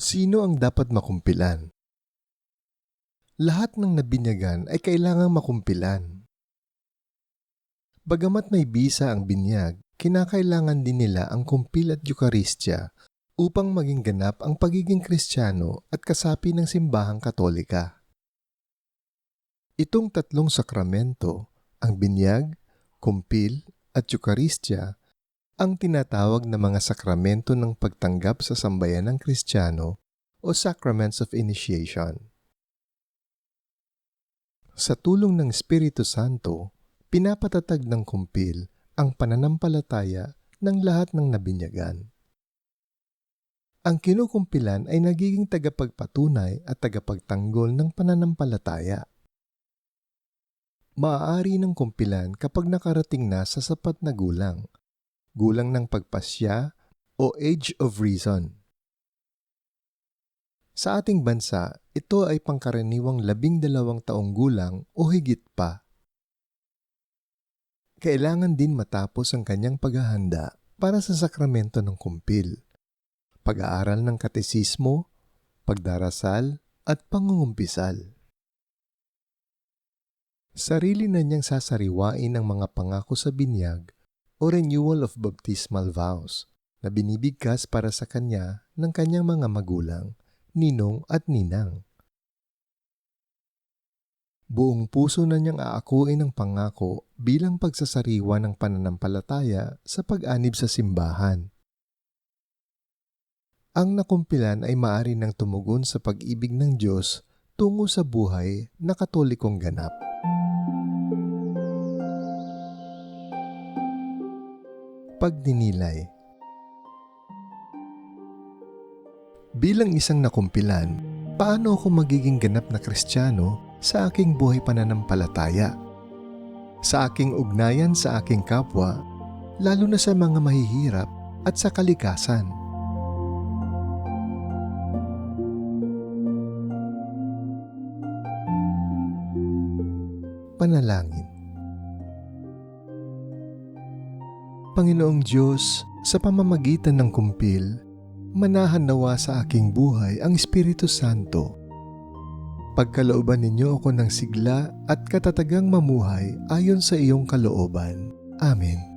Sino ang dapat makumpilan? Lahat ng nabinyagan ay kailangang makumpilan. Bagamat may bisa ang binyag, kinakailangan din nila ang kumpil at Eukaristya upang maging ganap ang pagiging Kristiyano at kasapi ng simbahang katolika. Itong tatlong sakramento, ang binyag, kumpil at Eukaristya, ang tinatawag na mga sakramento ng pagtanggap sa sambayan ng Kristiyano o Sacraments of Initiation. Sa tulong ng Espiritu Santo, pinapatatag ng kumpil ang pananampalataya ng lahat ng nabinyagan. Ang kinukumpilan ay nagiging tagapagpatunay at tagapagtanggol ng pananampalataya. Maaari ng kumpilan kapag nakarating na sa sapat na gulang, gulang ng pagpasya o age of reason. Sa ating bansa, ito ay pangkaraniwang labing dalawang taong gulang o higit pa. Kailangan din matapos ang kanyang paghahanda para sa sakramento ng kumpil, pag-aaral ng katesismo, pagdarasal, at pangungumpisal. Sarili na niyang sasariwain ang mga pangako sa binyag o renewal of baptismal vows na binibigkas para sa kanya ng kanyang mga magulang, ninong at ninang. Buong puso na niyang aakuin ang pangako bilang pagsasariwa ng pananampalataya sa pag-anib sa simbahan. Ang nakumpilan ay maari nang tumugon sa pag-ibig ng Diyos tungo sa buhay na katolikong ganap. Pagdinilay Bilang isang nakumpilan, paano ako magiging ganap na kristyano sa aking buhay pananampalataya? Sa aking ugnayan sa aking kapwa, lalo na sa mga mahihirap at sa kalikasan. Panalangin Panginoong Diyos, sa pamamagitan ng kumpil, manahan nawa sa aking buhay ang Espiritu Santo. Pagkalooban ninyo ako ng sigla at katatagang mamuhay ayon sa iyong kalooban. Amen.